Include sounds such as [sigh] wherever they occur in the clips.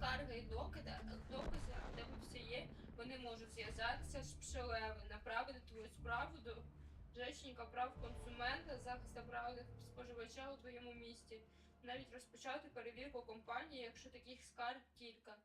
скарги і докази, докази, а тебе все є, вони можуть зв'язатися з пшелеви, направити твою справу до речника прав консумента, захисту прав споживача у твоєму місті, навіть розпочати перевірку компанії, якщо таких скарг кілька.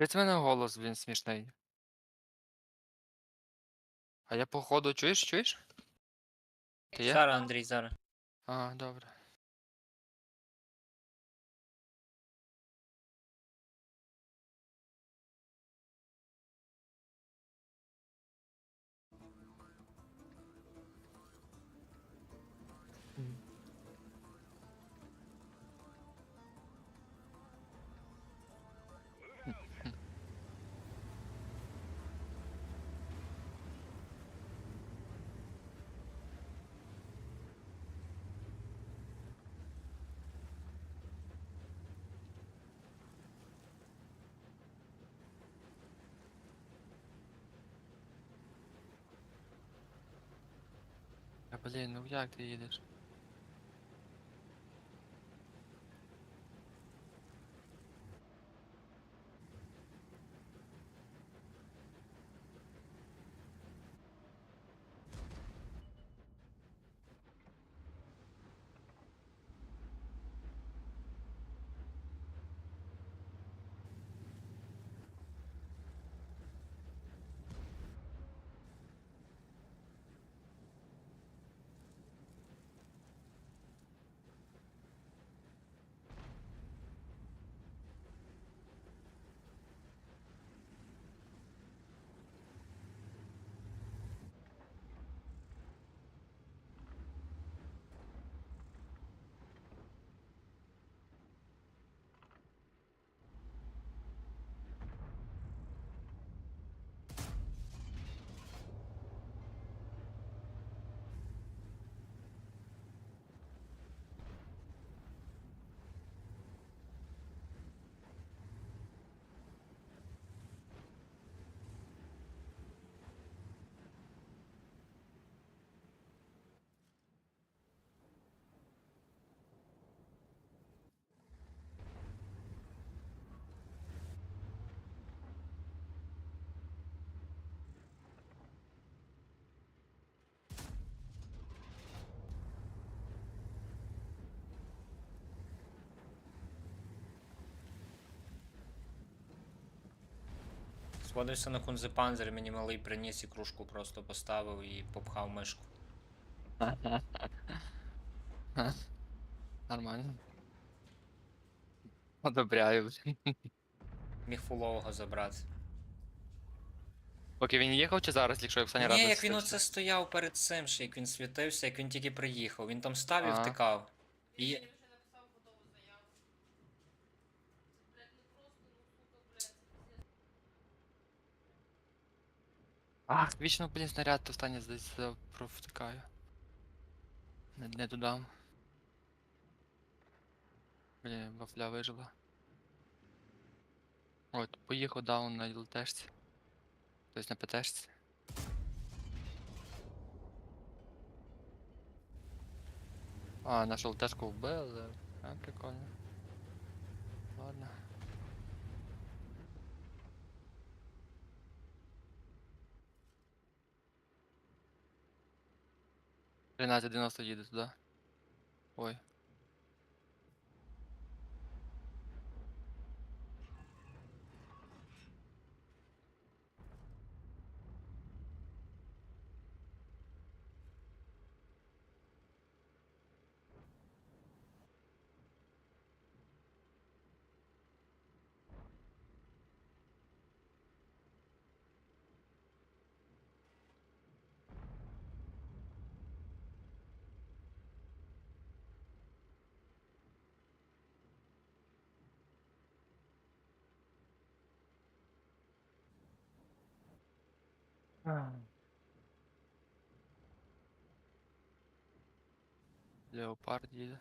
Від мене голос, він смішний. А я походу чуєш, чуєш? Ти є? Зараз, Андрій, зараз. А, добре. Блін, ну як ти їдеш? Сходився на кунзепанзер, мені малий приніс і кружку просто поставив і попхав мишку. [laughs] Нормально. Одобряю, блін. Міг фулового забрати. Поки він їхав чи зараз, якщо я останній раз Ні, як він засвітився? оце стояв перед цим, ще як він світився, як він тільки приїхав. Він там став і Ага. втикав. І- Він вже написав готову заяву. Це, блядь, ну просто, ну сука, блядь, це пиздец. Ах, вічно, блін, снаряд останній десь провтикаю. Не, не туди. Блін, вафля вижила. От, поїхав даун на ЛТшці. Тобто на ПТшці. А, нашу ЛТшку вбили. А, прикольно. Ладно. Тринадцять дев'яносто їде туди. Ой. Леопард їде.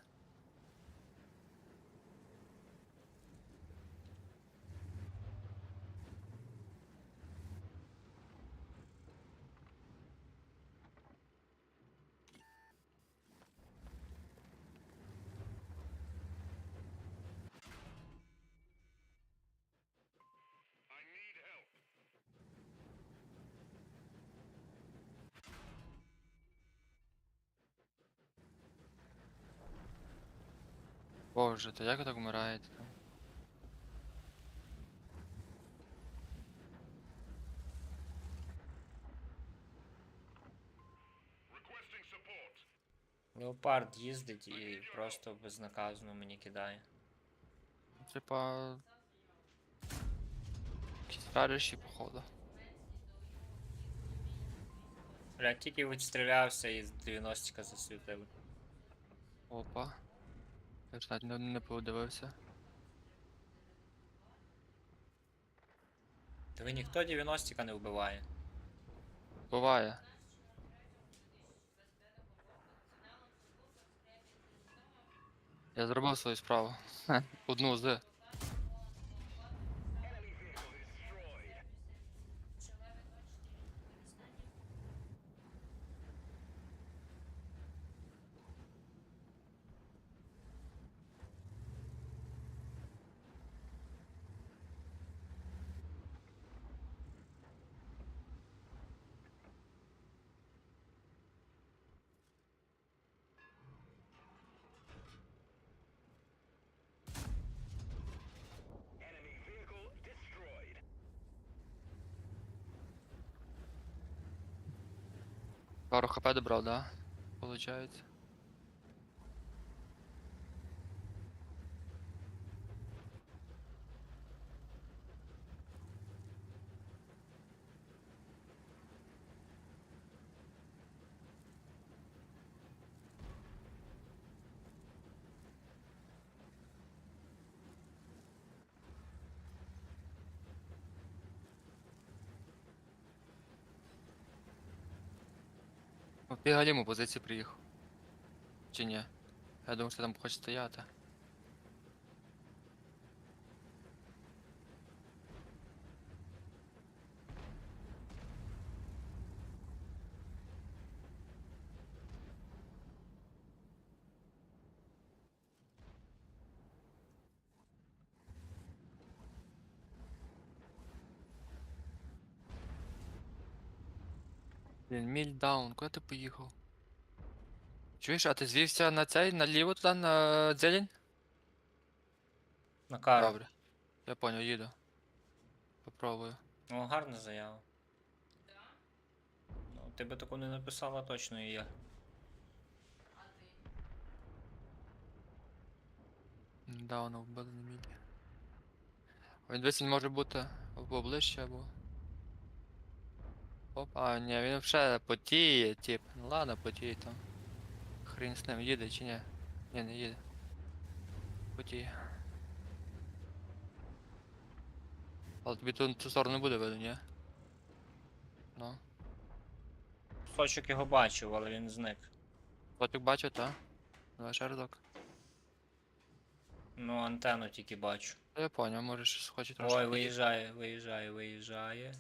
Боже, то як ви так вмираєте? Леопард їздить і просто безнаказано мені кидає. Типа. Якісь радощі, походу. Бля, тільки відстрілявся і 90 засвітив. Опа. Я ж не, не подивився. Та ви ніхто 90 не вбиває. Буває. Я зробив свою справу. [laughs] Одну з. Пару хп добрав, да? Получається. Ти галіму позиції приїхав. Чи ні? Я думав, що там хоче стояти. Блін, міль даун, куди ти поїхав? Чуєш, а ти звівся на цей, наліво туди, на зелень? На кару. Добре. Я понял, їду. Попробую. Ну, гарна заява. Ну, ти би таку не написала точно і я. Дауна вбили на мілі. Він десь він може бути або ближче, або. Оп, а, ні, він вже потіє, тип. Ну ладно, потіє там. Хрін з ним, їде чи ні? Ні, не їде. Потіє. Але тобі тут ту сторону не буде видно, ні? Ну. Сочок його бачив, але він зник. Потік бачу, та? Давай ще разок. Ну, антенну тільки бачу. Я поняв, може щось хоче трошки. Ой, виїжджає, виїжджає, виїжджає.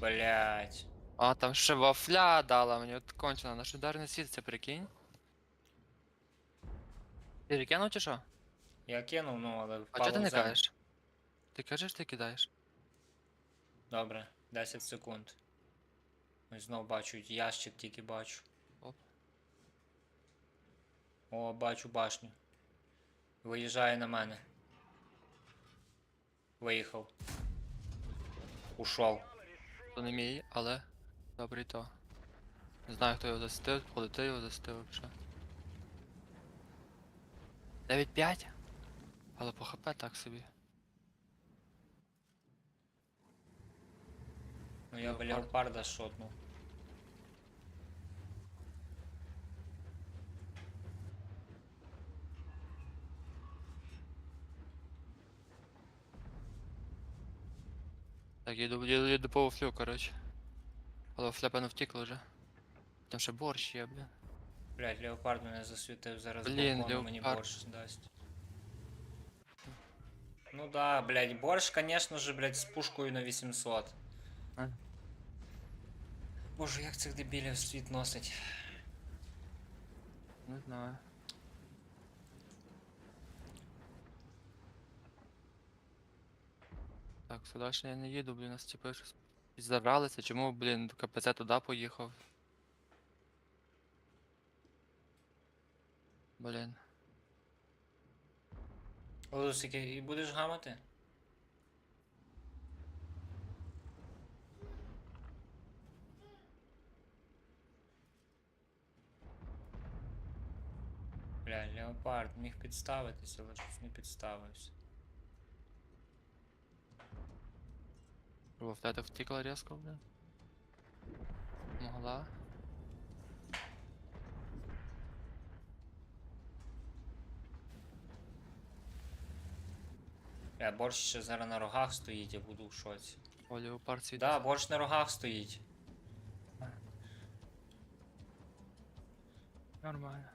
Блять. А, там ще вафля дала мені, от кончено, наш ударний світ, це прикинь. Ти перекинув чи що? Я кинув, ну, але А впало чого ти в не землю. кажеш? Ти кажеш, ти кидаєш. Добре, 10 секунд. Ось знов бачу, ящик тільки бачу. Оп. О, бачу башню. Виїжджає на мене. Виїхав. Ушов. То не мій, але добрий то. Не знаю, хто його застив, коли ти його застив взагалі. 9-5? Але по хп так собі. Ну я б парда леопарда шотнув. Так, їду, їду, їду по вафлю, коротше. Але вафля, певно, втікла вже. Там ще борщ є, блін. Блядь, леопард мене засвітив, зараз Блін, балкону мені леопард. борщ дасть. Ну да, блядь, борщ, конечно же, блядь, з пушкою на 800. А. Боже, як цих дебілів в світ носить. Не знаю. Так, сюди ще я не їду, блін, нас типу щось забралися. Чому, блін, КПЦ туди поїхав? Блін. Лусики, і будеш гамати? Бля, леопард міг підставитися, але щось не підставився. Вафля так втікла різко, блін. Могла. Бля, борщ ще зараз на рогах стоїть, я буду в шоці. О, леопард світить. Да, борщ на рогах стоїть. Нормально.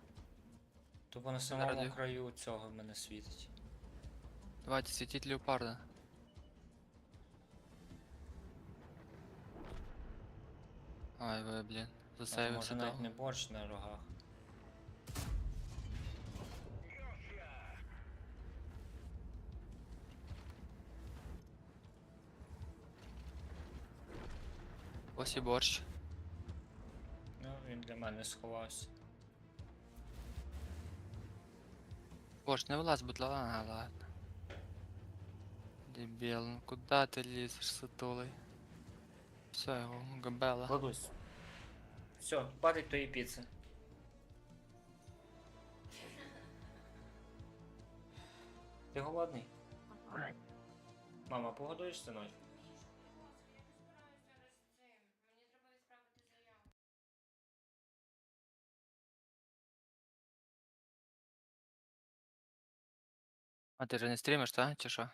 Тупо на Зараз самому краю цього в мене світить. Давайте світіть леопарда. Ай, ви, блін. Засейвився може навіть не борщ на рогах. Ось і борщ. Ну, він для мене сховався. Борщ, не вилазь, будь ласка. Ладно. Дебіл, ну куди ти лізеш, сутулий? Все, його габела. Кладусь. Все, падать тої піци. Ти голодний? Мама, погодуєш синочку? А ти же не стрімиш, та? Чи?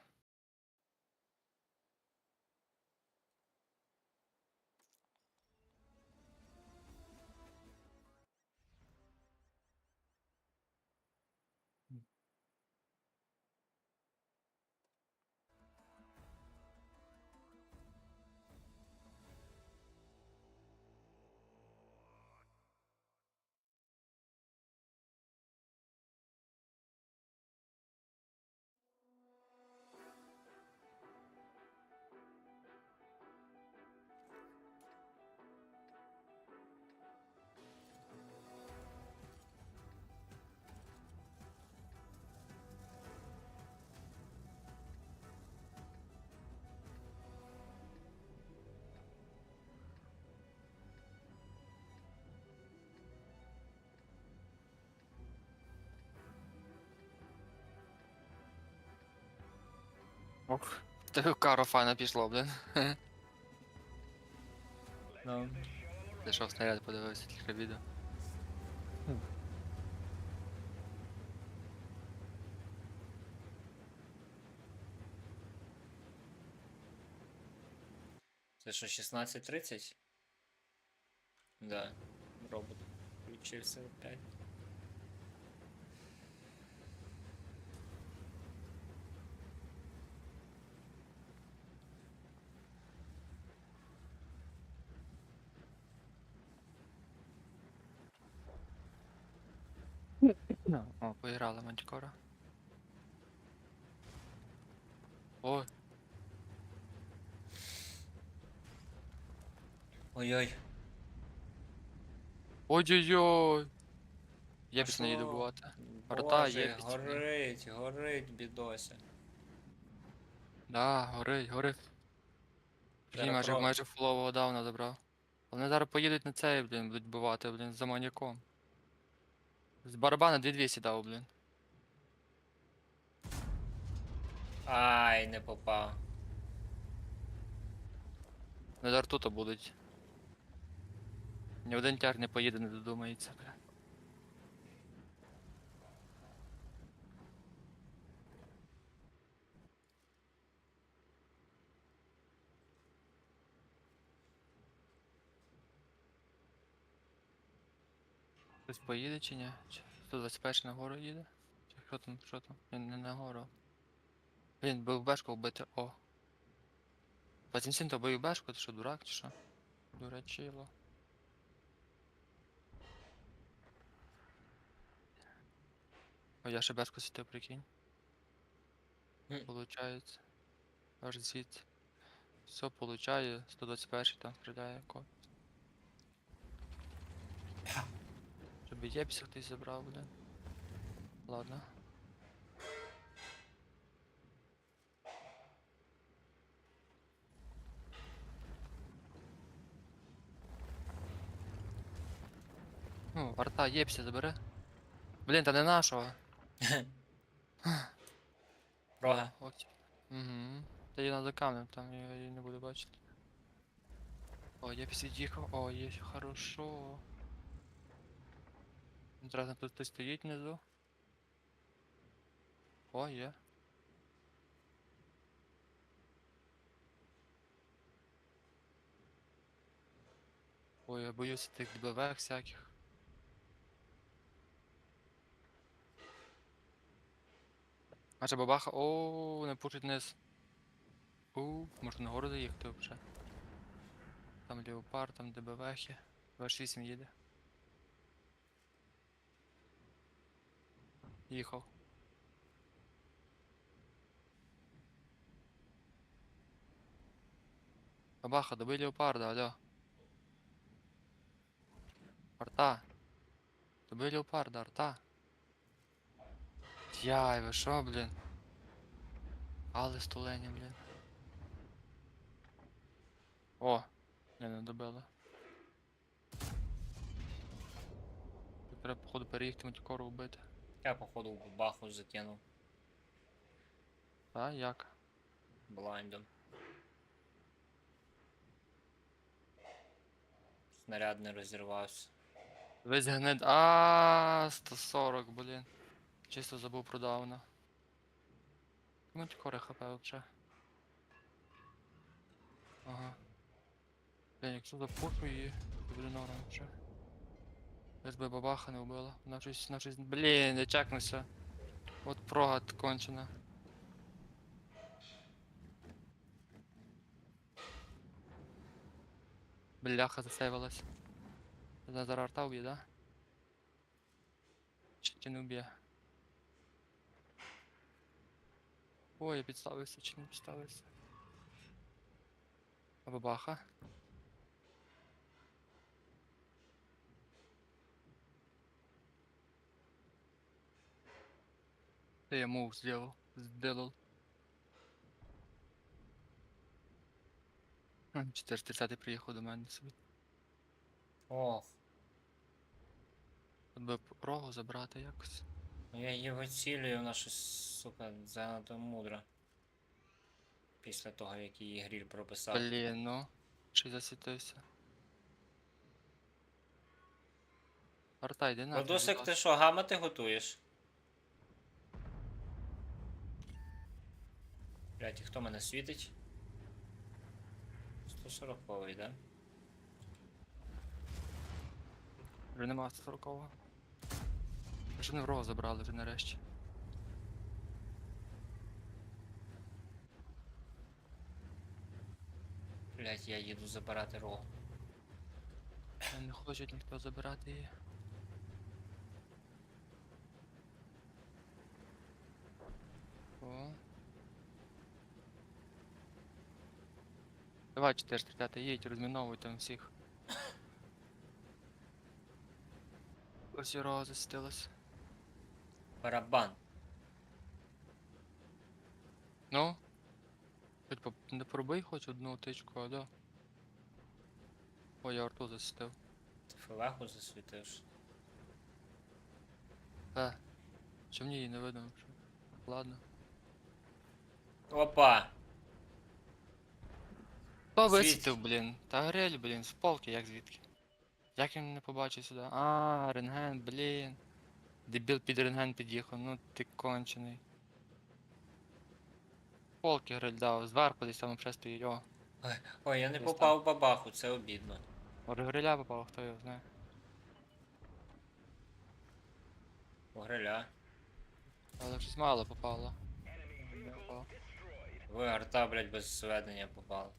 Ох. Тебе каро файно пішло, блін. Ну. Зайшов снаряд, подивився кілька відео. Це що, 16.30? Да, робот. Включився опять. О, поіграли Мантикора. Ой, Ой-ой. ой-ой-ой. Я А не їду бувати. Боже, є горить, горить, бідося. Да, горить, горить. Блін, майже, майже фулового дауна забрав. Вони зараз поїдуть на цей, блін, будуть бувати, блін, за маньяком. З барабана 2200 дав, блін. Ай, не попав. Не до ртута будуть. Ні один тяг не поїде, не додумається, бля. Хтось поїде чи ні? Чи 121 на гору їде? Чи що там, що там? Ні, не на гору. Блін, бив бешку вбити. О. 27 то бив бешку, ти що, дурак чи що? Дурачило. О, я ще бешку сітив, прикинь. Получається. Аж звідси. Все получає, 121 там стріляє ко. Щоб єпсі хтось забрав, блин. Ладно. Ну, арта єпсі забери. Блін, та не нашого. [laughs] Рога. Угу. Та я за камнем, там я її не буду бачити. О, я під'їхав. О, є хорошо. Зараз тут хтось стоїть внизу. О, є. Ой, я боюся тих ДБВ всяких. Ача бабаха. О, не пушить вниз. У, можна на гору заїхати вже. Там леопард, там ДБВхи. 28 їде. Їхав. Бабаха, доби леопарда, алло. Арта. Доби леопарда, арта. Яй, ви шо, блін? Але столені, блін. О, не, не добили. Тут Треба, походу, переїхати матікору вбити. Я походу баху закинув А, як? блайндом. Снаряд не розірвався. Весь гнид. А 140, блін. Чисто забув про дауна. Матікори хп вообще. Ага. Блін, якщо запушу її, то буде норм вже. СБ бабаха не вбила. Вона щось, вона щось. Блін, я чекнувся. От прогад кончена. Бляха засейвилась. За зараз арта вб'є, да? Чи чи не вб'є? Ой, я підставився чи не підставився. А бабаха? Це я мув. Сделал. М, 430 приїхав до мене собі. Ох, От би рогу забрати якось. я його цілюю, вона щось, сука, занадто мудро. Після того, як її гріль прописав. Блін, ну. Чи засвітився. Арта, йди на. Владусик, ти що, гамати готуєш? Блять, і хто мене світить? 140-й, да? Вже нема 140-го. Вже не в рогу забрали вже нарешті. Блять, я їду забирати рогу. Не хочуть ніхто забирати її. О. Давай 430 їдь, розміновуй там всіх. Ось і засвітилась. Барабан. Ну? Хоч по... не пробий хоч одну тичку, алло. Ой, я арту засвітив. Ти фелеху засвітиш. Та. Що мені її не видно? Ладно. Опа! Звідки? висвітив, блін? Та грель, блін, з полки, як звідки? Як він не побачив сюди? А, рентген, блін. Дебіл під рентген під'їхав, ну ти кончений. Полки гриль дав, зверху десь там вже стоїть, о. Ой, я не Десь попав в бабаху, це обідно. Може гриля попав, хто його знає. Гриля. Але щось мало попало. Не попало. Ви арта, блядь, без зведення попали.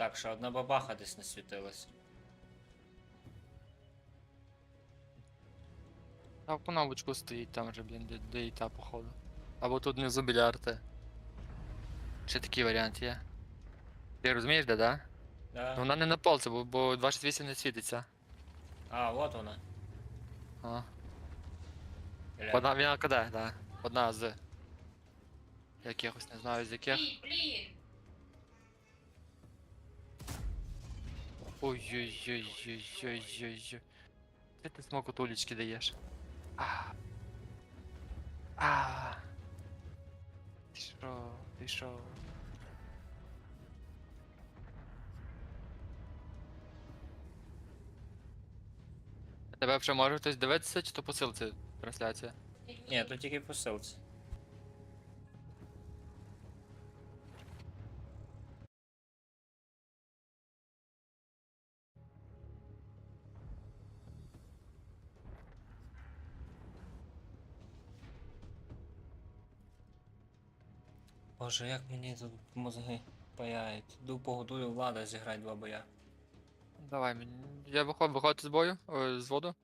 Так, ще одна бабаха десь не насвітилась. А по навичку стоїть там же, блін, де, де і та походу. Або тут внизу біля арти. Ще такий варіант є. Ти розумієш, де, да? Да? Ну, Вона не на полці, бо, бо 28 не світиться. А, от вона. А. Бля. Одна вона куди, да. Одна з. Якихось, не знаю з яких. Блін, блін. Ой-ой-ой-ой-ой-ой-ой. Де ти смок от улічки даєш? А. А. Ти шо, ти шо? Тебе вже може хтось дивитися, чи то посилці трансляція? Ні, тут тільки посилці. Боже, як мені тут мозги паяють. Ду погодую влада зіграти два боя. Давай мені. Я виходжу, виходити з бою, о, з воду.